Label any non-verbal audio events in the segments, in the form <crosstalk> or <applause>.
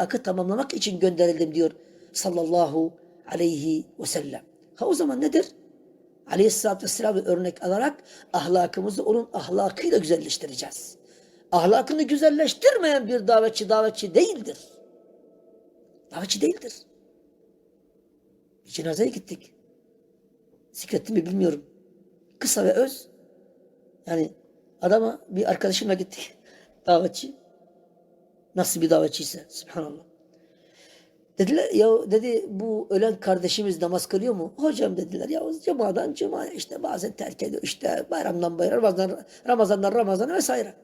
ahlakı tamamlamak için gönderildim diyor sallallahu aleyhi ve sellem. Ha o zaman nedir? Aleyhisselatü Vesselam'ı örnek alarak ahlakımızı onun ahlakıyla güzelleştireceğiz. Ahlakını güzelleştirmeyen bir davetçi davetçi değildir. Davetçi değildir. Bir cenazeye gittik. Zikrettim mi bilmiyorum. Kısa ve öz. Yani adama bir arkadaşımla gittik. <laughs> Davetçi. Nasıl bir davetçiyse. Subhanallah. Dediler ya dedi bu ölen kardeşimiz namaz kılıyor mu? Hocam dediler ya cumadan cumaya işte bazen terk ediyor işte bayramdan bayram Ramazan, Ramazandan Ramazana vesaire.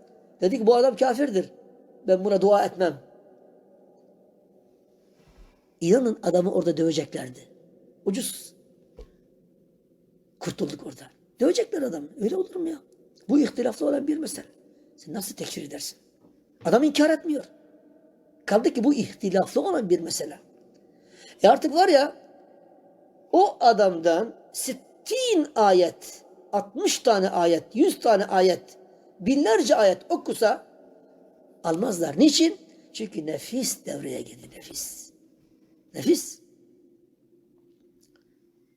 Dedik bu adam kafirdir. Ben buna dua etmem. İnanın adamı orada döveceklerdi. Ucuz. Kurtulduk orada. Dövecekler adamı. Öyle olur mu ya? Bu ihtilaflı olan bir mesele. Sen nasıl tekfir edersin? Adam inkar etmiyor. Kaldı ki bu ihtilaflı olan bir mesele. E artık var ya o adamdan 60 ayet, 60 tane ayet, 100 tane ayet, binlerce ayet okusa almazlar. Niçin? Çünkü nefis devreye girdi nefis. Nefis.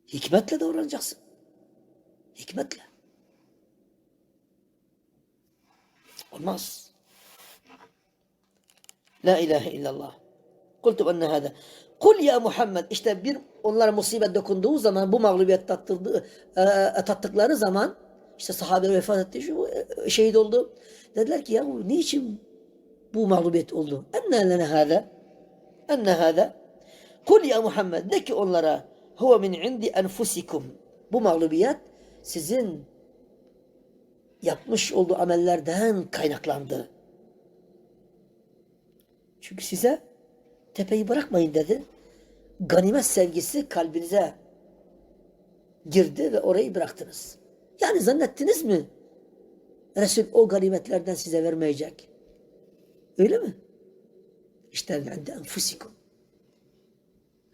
Hikmetle davranacaksın. Hikmetle. Olmaz. La ilahe illallah. Kultu enne hâdâ. Kul ya Muhammed. İşte bir onlara musibet dokunduğu zaman bu mağlubiyet tattırdığı, e, tattıkları zaman işte sahabe vefat etti, şu e, şehit oldu. Dediler ki ya niçin bu mağlubiyet oldu? Enne lene hâdâ. Enne hâdâ. Kul ya Muhammed. De ki onlara huve min indi enfusikum. Bu mağlubiyet sizin yapmış olduğu amellerden kaynaklandı. Çünkü size tepeyi bırakmayın dedi. Ganimet sevgisi kalbinize girdi ve orayı bıraktınız. Yani zannettiniz mi? Resul o ganimetlerden size vermeyecek. Öyle mi? İşte ende enfusikum.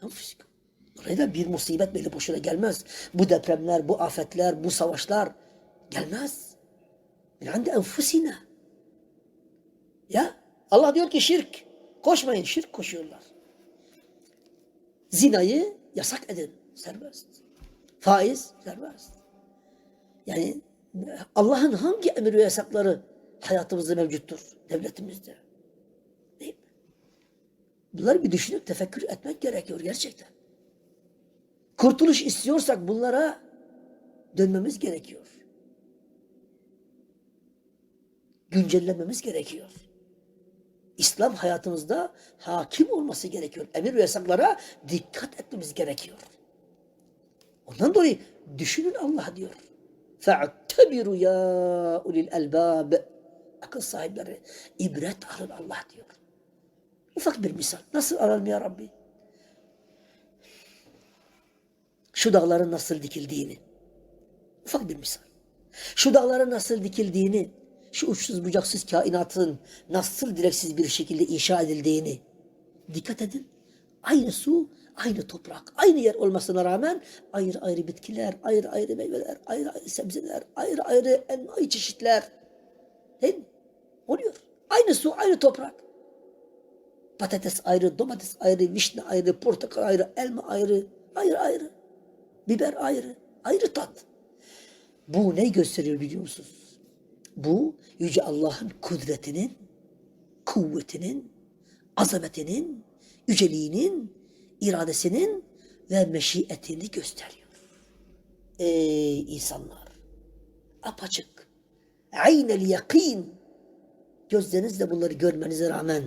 Enfusikum. Oraya bir musibet böyle boşuna gelmez. Bu depremler, bu afetler, bu savaşlar gelmez. Min ende enfusina. Ya Allah diyor ki şirk. Koşmayın. Şirk koşuyorlar. Zinayı yasak edin. Serbest. Faiz serbest. Yani Allah'ın hangi emir ve yasakları hayatımızda mevcuttur? Devletimizde. Değil mi? Bunları bir düşünüp tefekkür etmek gerekiyor gerçekten. Kurtuluş istiyorsak bunlara dönmemiz gerekiyor. Güncellememiz gerekiyor. İslam hayatımızda hakim olması gerekiyor. Emir ve yasaklara dikkat etmemiz gerekiyor. Ondan dolayı düşünün Allah diyor. فَاَعْتَبِرُوا ya ulil elbab. Akıl sahipleri ibret alın Allah diyor. Ufak bir misal. Nasıl alalım ya Rabbi? Şu dağların nasıl dikildiğini. Ufak bir misal. Şu dağların nasıl dikildiğini, şu uçsuz bucaksız kainatın nasıl direksiz bir şekilde inşa edildiğini dikkat edin. Aynı su, aynı toprak, aynı yer olmasına rağmen ayrı ayrı bitkiler, ayrı ayrı meyveler, ayrı ayrı sebzeler, ayrı ayrı envai çeşitler. Değil mi? Oluyor. Aynı su, aynı toprak. Patates ayrı, domates ayrı, vişne ayrı, portakal ayrı, elma ayrı, ayrı ayrı. Biber ayrı, ayrı tat. Bu ne gösteriyor biliyor musunuz? Bu Yüce Allah'ın kudretinin, kuvvetinin, azametinin, yüceliğinin, iradesinin ve meşiyetini gösteriyor. Ey insanlar! Apaçık, aynel yakin, gözlerinizle bunları görmenize rağmen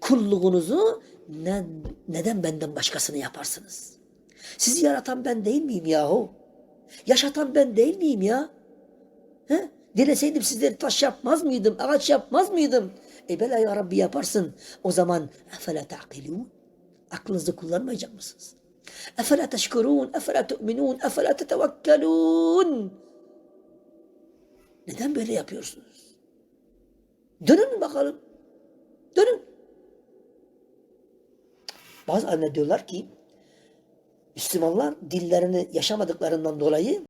kulluğunuzu ne, neden benden başkasını yaparsınız? Sizi yaratan ben değil miyim yahu? Yaşatan ben değil miyim ya? He? Dileseydim sizleri taş yapmaz mıydım? Ağaç yapmaz mıydım? E bela ya Rabbi yaparsın. O zaman efele ta'kilûn? Aklınızı kullanmayacak mısınız? Efele teşkurûn? Efele tu'minûn? Efele tetevekkelûn? Neden böyle yapıyorsunuz? Dönün bakalım. Dönün. Bazı anne diyorlar ki Müslümanlar dillerini yaşamadıklarından dolayı